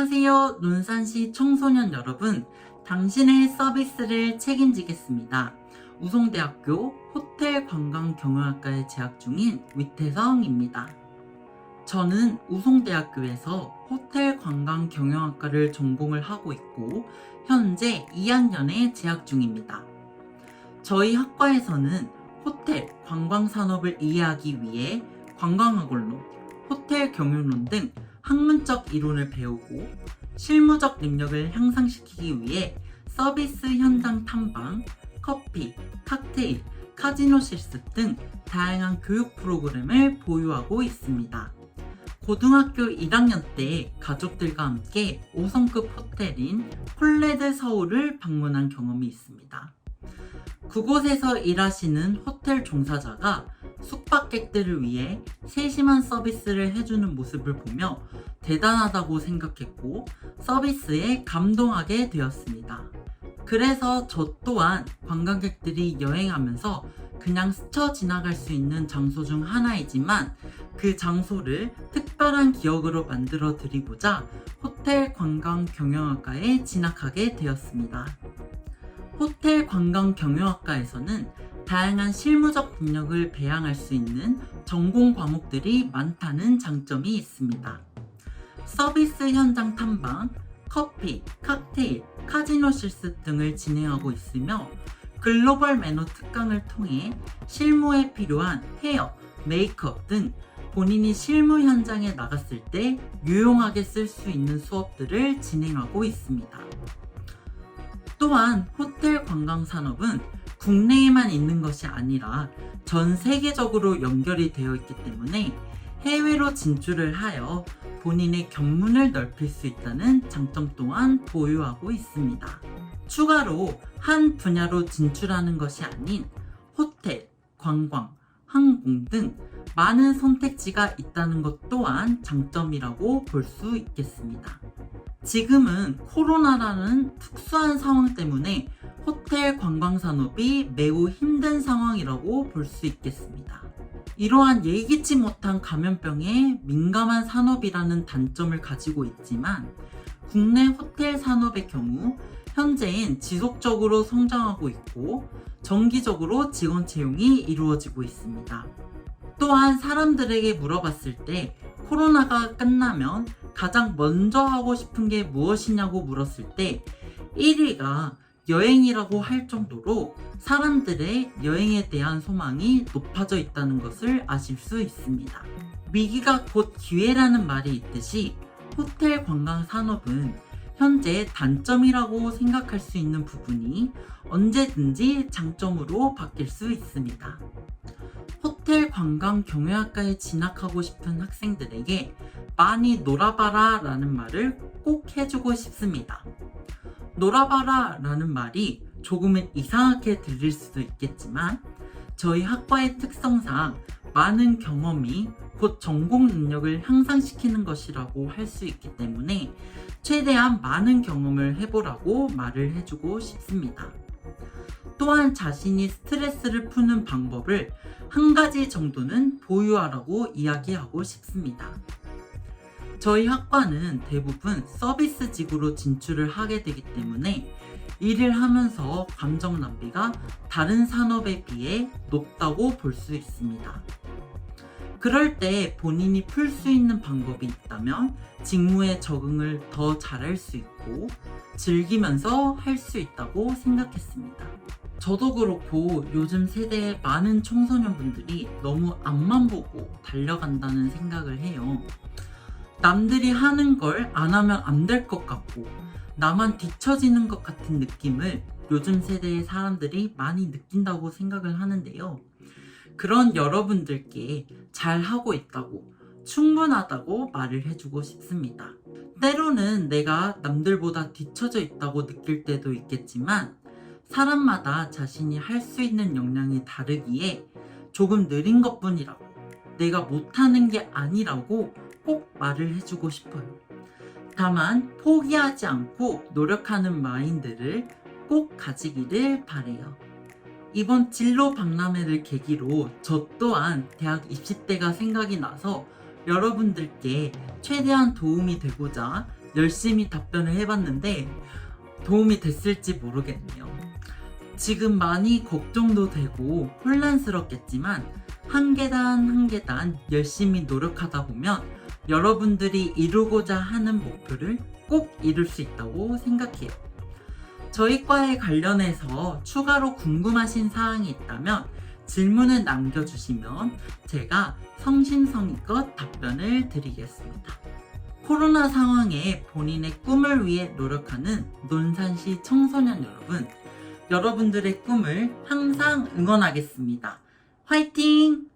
안녕하세요. 논산시 청소년 여러분. 당신의 서비스를 책임지겠습니다. 우송대학교 호텔 관광 경영학과에 재학 중인 위태성입니다. 저는 우송대학교에서 호텔 관광 경영학과를 전공을 하고 있고 현재 2학년에 재학 중입니다. 저희 학과에서는 호텔, 관광 산업을 이해하기 위해 관광학원론, 호텔 경영론 등 학문적 이론을 배우고 실무적 능력을 향상시키기 위해 서비스 현장 탐방, 커피, 칵테일, 카지노 실습 등 다양한 교육 프로그램을 보유하고 있습니다. 고등학교 1학년 때 가족들과 함께 5성급 호텔인 콜레드 서울을 방문한 경험이 있습니다. 그곳에서 일하시는 호텔 종사자가 숙박객들을 위해 세심한 서비스를 해주는 모습을 보며 대단하다고 생각했고 서비스에 감동하게 되었습니다. 그래서 저 또한 관광객들이 여행하면서 그냥 스쳐 지나갈 수 있는 장소 중 하나이지만 그 장소를 특별한 기억으로 만들어 드리고자 호텔 관광 경영학과에 진학하게 되었습니다. 호텔 관광 경영학과에서는 다양한 실무적 능력을 배양할 수 있는 전공 과목들이 많다는 장점이 있습니다. 서비스 현장 탐방, 커피, 칵테일, 카지노 실습 등을 진행하고 있으며 글로벌 매너 특강을 통해 실무에 필요한 헤어, 메이크업 등 본인이 실무 현장에 나갔을 때 유용하게 쓸 수 있는 수업들을 진행하고 있습니다. 또한 호텔 관광 산업은 국내에만 있는 것이 아니라 전 세계적으로 연결이 되어 있기 때문에 해외로 진출을 하여 본인의 견문을 넓힐 수 있다는 장점 또한 보유하고 있습니다. 추가로 한 분야로 진출하는 것이 아닌 호텔, 관광, 항공 등 많은 선택지가 있다는 것 또한 장점이라고 볼 수 있겠습니다. 지금은 코로나라는 특수한 상황 때문에 호텔 관광 산업이 매우 힘든 상황이라고 볼 수 있겠습니다. 이러한 예기치 못한 감염병에 민감한 산업이라는 단점을 가지고 있지만 국내 호텔 산업의 경우 현재엔 지속적으로 성장하고 있고 정기적으로 직원 채용이 이루어지고 있습니다. 또한 사람들에게 물어봤을 때 코로나가 끝나면 가장 먼저 하고 싶은 게 무엇이냐고 물었을 때 1위가 여행이라고 할 정도로 사람들의 여행에 대한 소망이 높아져 있다는 것을 아실 수 있습니다. 위기가 곧 기회라는 말이 있듯이 호텔 관광 산업은 현재 단점이라고 생각할 수 있는 부분이 언제든지 장점으로 바뀔 수 있습니다. 호텔 관광 경영학과에 진학하고 싶은 학생들에게 많이 놀아봐라 라는 말을 꼭 해주고 싶습니다. 놀아봐라 라는 말이 조금은 이상하게 들릴 수도 있겠지만 저희 학과의 특성상 많은 경험이 곧 전공 능력을 향상시키는 것이라고 할 수 있기 때문에 최대한 많은 경험을 해보라고 말을 해주고 싶습니다. 또한 자신이 스트레스를 푸는 방법을 한 가지 정도는 보유하라고 이야기하고 싶습니다. 저희 학과는 대부분 서비스직으로 진출을 하게 되기 때문에 일을 하면서 감정 낭비가 다른 산업에 비해 높다고 볼 수 있습니다. 그럴 때 본인이 풀 수 있는 방법이 있다면 직무에 적응을 더 잘할 수 있고 즐기면서 할 수 있다고 생각했습니다. 저도 그렇고 요즘 세대의 많은 청소년분들이 너무 앞만 보고 달려간다는 생각을 해요. 남들이 하는 걸 안 하면 안 될 것 같고 나만 뒤처지는 것 같은 느낌을 요즘 세대의 사람들이 많이 느낀다고 생각을 하는데요. 그런 여러분들께 잘 하고 있다고 충분하다고 말을 해주고 싶습니다. 때로는 내가 남들보다 뒤처져 있다고 느낄 때도 있겠지만 사람마다 자신이 할 수 있는 역량이 다르기에 조금 느린 것 뿐이라고 내가 못하는 게 아니라고 꼭 말을 해주고 싶어요. 다만 포기하지 않고 노력하는 마인드를 꼭 가지기를 바래요. 이번 진로 박람회를 계기로 저 또한 대학 입시 때가 생각이 나서 여러분들께 최대한 도움이 되고자 열심히 답변을 해봤는데 도움이 됐을지 모르겠네요. 지금 많이 걱정도 되고 혼란스럽겠지만 한 계단 한 계단 열심히 노력하다 보면 여러분들이 이루고자 하는 목표를 꼭 이룰 수 있다고 생각해요. 저희 과에 관련해서 추가로 궁금하신 사항이 있다면 질문을 남겨주시면 제가 성심성의껏 답변을 드리겠습니다. 코로나 상황에 본인의 꿈을 위해 노력하는 논산시 청소년 여러분, 여러분들의 꿈을 항상 응원하겠습니다. 화이팅!